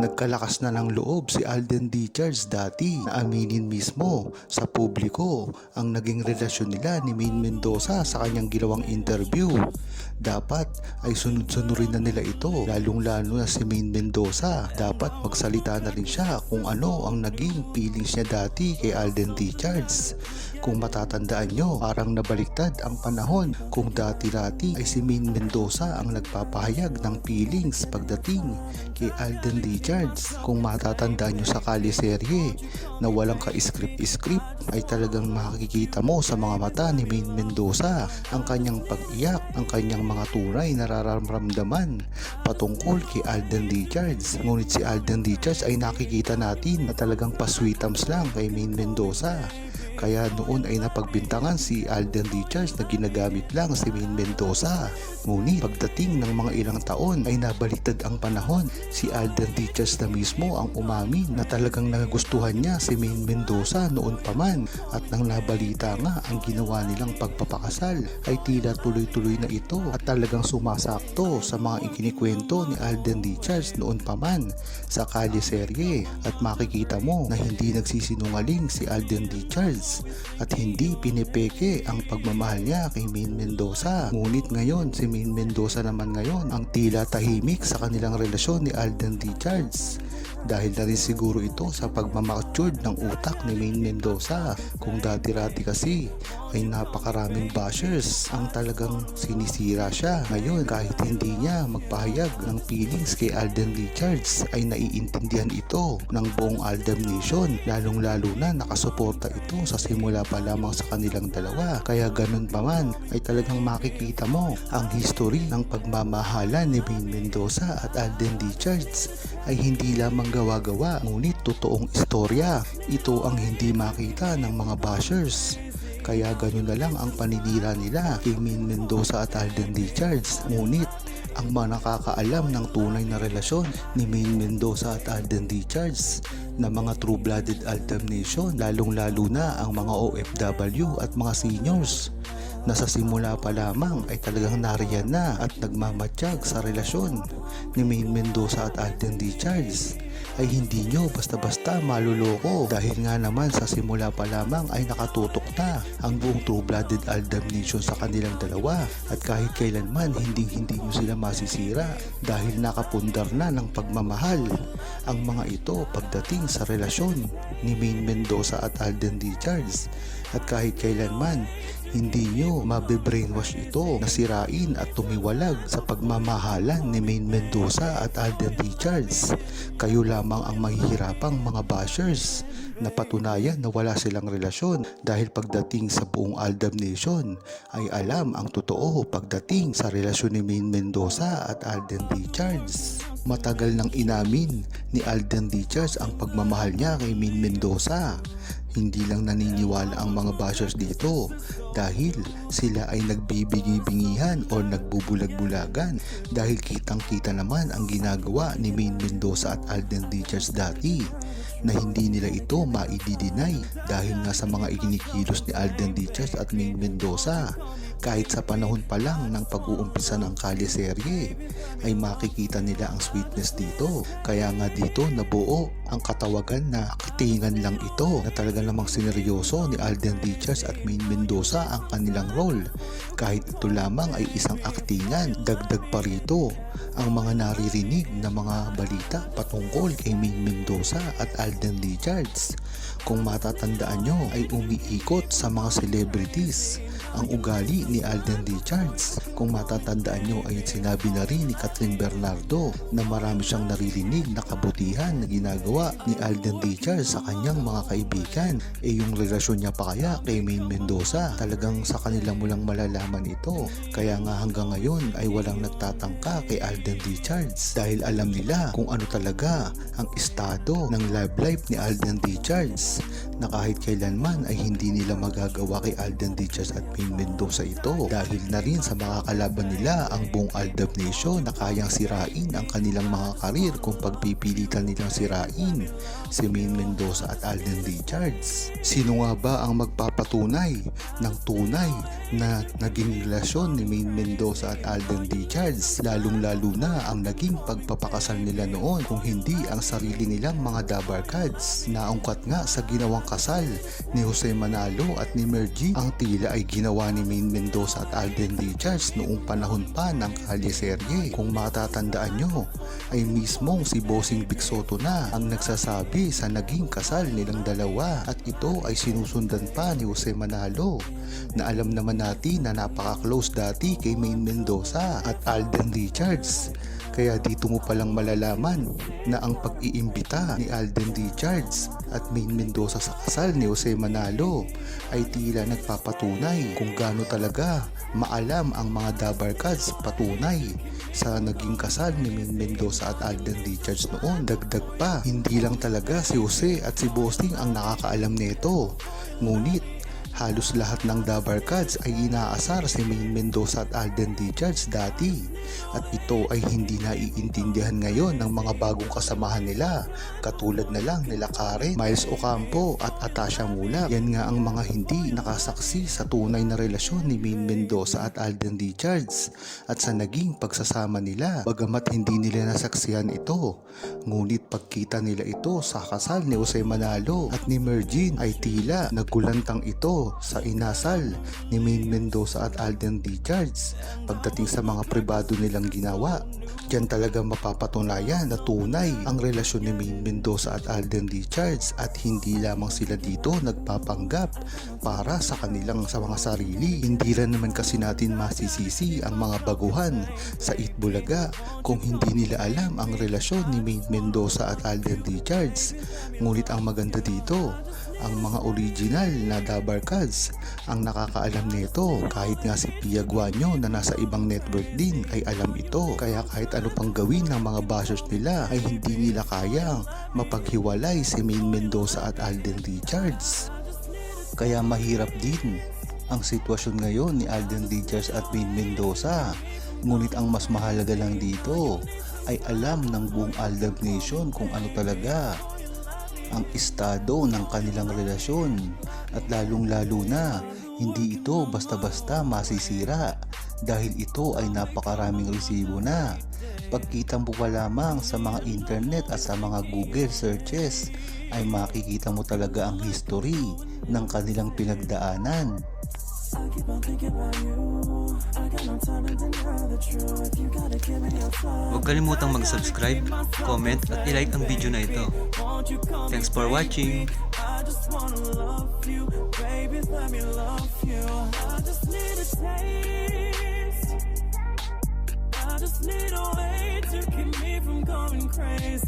Nagkalakas na ng loob si Alden Richards dati na aminin mismo sa publiko ang naging relasyon nila ni Maine Mendoza sa kanyang ginawang interview. Dapat ay sunod-sunurin na nila ito lalong-lalo na si Maine Mendoza. Dapat magsalita na rin siya kung ano ang naging feelings niya dati kay Alden Richards. Kung matatandaan nyo, parang nabaliktad ang panahon kung dati-dati ay si Maine Mendoza ang nagpapahayag ng feelings pagdating kay Alden Richards. Kung matatandaan nyo sa kaliserye na walang ka-script-script ay talagang makikita mo sa mga mata ni Maine Mendoza ang kanyang pag-iyak, ang kanyang mga tunay na nararamdaman patungkol kay Alden Richards. Ngunit si Alden Richards ay nakikita natin na talagang pasweetams lang kay Maine Mendoza. Kaya noon ay napagbintangan si Alden Richards na ginagamit lang si Maine Mendoza. Ngunit pagdating ng mga ilang taon ay nabaliktad ang panahon. Si Alden Richards na mismo ang umamin na talagang nagustuhan niya si Maine Mendoza noon pa man. At nang nabalita nga ang ginawa nilang pagpapakasal ay tila tuloy-tuloy na ito at talagang sumasakto sa mga ikinikwento ni Alden Richards noon pa man sa kalye serye. At makikita mo na hindi nagsisinungaling si Alden Richards at hindi pinipeke ang pagmamahal niya kay Maine Mendoza. Ngunit ngayon, si Maine Mendoza naman ngayon ang tila tahimik sa kanilang relasyon ni Alden Richards. Dahil na rin siguro ito sa pagmamatured ng utak ni Maine Mendoza. Kung dati-rati kasi ay napakaraming bashers ang talagang sinisira siya. Ngayon kahit hindi niya magpahayag ng feelings kay Alden Richards ay naiintindihan ito ng buong Aldam Nation. Lalong lalo na nakasuporta ito sa simula pa lamang sa kanilang dalawa. Kaya ganun pa man ay talagang makikita mo ang history ng pagmamahalan ni Maine Mendoza at Alden Richards ay hindi lamang gawa-gawa ngunit totoong istorya. Ito ang hindi makita ng mga bashers. Kaya ganun na lang ang paninira nila kay Maine Mendoza at Alden Richards. Ngunit ang mga nakakaalam ng tunay na relasyon ni Maine Mendoza at Alden Richards na mga true-blooded Aldam Nation lalong-lalo na ang mga OFW at mga seniors na sa simula pa lamang ay talagang nariyan na at nagmamatsyag sa relasyon ni Maine Mendoza at Alden Richards ay hindi nyo basta-basta maluloko dahil nga naman sa simula pa lamang ay nakatutok na ang buong true-blooded Aldam Nation sa kanilang dalawa. At kahit kailanman hindi hindi nyo sila masisira dahil nakapundar na ng pagmamahal ang mga ito pagdating sa relasyon ni Maine Mendoza at Alden Richards at kahit kailanman hindi nyo mabe-brainwash ito na sirain at tumiwalag sa pagmamahalan ni Maine Mendoza at Alden Richards. Kayo lamang ang mahihirapang mga bashers na patunayan na wala silang relasyon dahil pagdating sa buong Aldam Nation ay alam ang totoo pagdating sa relasyon ni Maine Mendoza at Alden Richards. Matagal nang inamin ni Alden Richards ang pagmamahal niya kay Maine Mendoza hindi lang naniniwala ang mga bashers dito dahil sila ay nagbibingi-bingihan o nagbubulag-bulagan. Dahil kitang-kita naman ang ginagawa ni Maine Mendoza at Alden Richards dati na hindi nila ito maididinay dahil nga sa mga ikinikilos ni Alden Richards at Maine Mendoza kahit sa panahon pa lang ng pag-uumpisa ng kalye serye ay makikita nila ang sweetness dito. Kaya nga dito nabuo ang katawagan na aktingan lang ito na talaga namang sineryoso ni Alden Richards at Maine Mendoza ang kanilang role. Kahit ito lamang ay isang aktingan, dagdag pa rito ang mga naririnig na mga balita patungkol kay Maine Mendoza at Alden Richards. Kung matatandaan nyo ay umiikot sa mga celebrities ang ugali ni Alden Richards. Kung matatandaan nyo ay sinabi na rin ni Catherine Bernardo na marami siyang naririnig na kabutihan na ginagawa ni Alden Richards sa kanyang mga kaibigan. E yung relasyon niya pa kaya kay Maine Mendoza, talagang sa kanila mo lang malalaman ito. Kaya nga hanggang ngayon ay walang nagtatangka kay Alden Richards dahil alam nila kung ano talaga ang estado ng love life ni Alden Richards na kahit kailanman ay hindi nila magagawa kay Alden Richards at Maine Mendoza ito dahil na rin sa mga kalaban nila ang buong Aldab Nation na kayang sirain ang kanilang mga karir kung pagpipilitan nilang sirain si Maine Mendoza at Alden Richards. Sino nga ba ang magpapatunay ng tunay na naging relasyon ni Maine Mendoza at Alden Richards lalong-lalo na ang naging pagpapakasal nila noon kung hindi ang sarili nilang mga dabarkads. Naungkat nga sa ginawang kasal ni Jose Manalo at ni Mergy ang tila ay ginawa ni Maine Mendoza at Alden Richards noong panahon pa ng Kalye Serye. Kung matatandaan nyo ay mismong si Bossing Big Soto na ang nagsasabi sa naging kasal nilang dalawa at ito ay sinusundan pa ni Jose Manalo na alam naman natin na napaka-close dati kay Maine Mendoza at Alden Richards. Kaya dito mo palang malalaman na ang pag-iimbita ni Alden Richards at Maine Mendoza sa kasal ni Jose Manalo ay tila nagpapatunay kung gaano talaga maalam ang mga Dabarkads patunay sa naging kasal ni Maine Mendoza at Alden Richards noon. Dagdag pa, hindi lang talaga si Jose at si Bossing ang nakakaalam nito. Ngunit halos lahat ng Dabarkads ay inaasar si Maine Mendoza at Alden Richards dati at ito ay hindi naiintindihan ngayon ng mga bagong kasamahan nila katulad na lang nila Karen, Miles Ocampo at Atasha Mula. Yan nga ang mga hindi nakasaksi sa tunay na relasyon ni Maine Mendoza at Alden Richards at sa naging pagsasama nila bagamat hindi nila nasaksihan ito. Ngunit pagkita nila ito sa kasal ni Jose Manalo at ni Mergin ay tila nagulantang ito sa inasal ni Maine Mendoza at Alden Richards pagdating sa mga pribado nilang ginawa. Diyan talaga mapapatunayan na tunay ang relasyon ni Maine Mendoza at Alden Richards at hindi lamang sila dito nagpapanggap para sa kanilang sa mga sarili. Hindi rin naman kasi natin masisisi ang mga baguhan sa Itbulaga kung hindi nila alam ang relasyon ni Maine Mendoza at Alden Richards. Ngunit ang maganda dito, ang mga original na Dabarkads ang nakakaalam nito kahit nga si Pia Guanyo na nasa ibang network din ay alam ito. Kaya kahit ano pang gawin ng mga bashers nila ay hindi nila kayang mapaghiwalay si Maine Mendoza at Alden Richards. Kaya mahirap din ang sitwasyon ngayon ni Alden Richards at Maine Mendoza. Ngunit ang mas mahalaga lang dito ay alam ng buong Aldab Nation kung ano talaga ang estado ng kanilang relasyon at lalong lalo na hindi ito basta-basta masisira dahil ito ay napakaraming resibo na. Pagkita mo pa lamang sa mga internet at sa mga Google searches ay makikita mo talaga ang history ng kanilang pinagdaanan. Huwag kalimutang mag-subscribe, comment at i-like ang video na ito. Thanks for watching! I just wanna love you, baby, let me love you. I just need a taste. I just need a way to keep me from going crazy.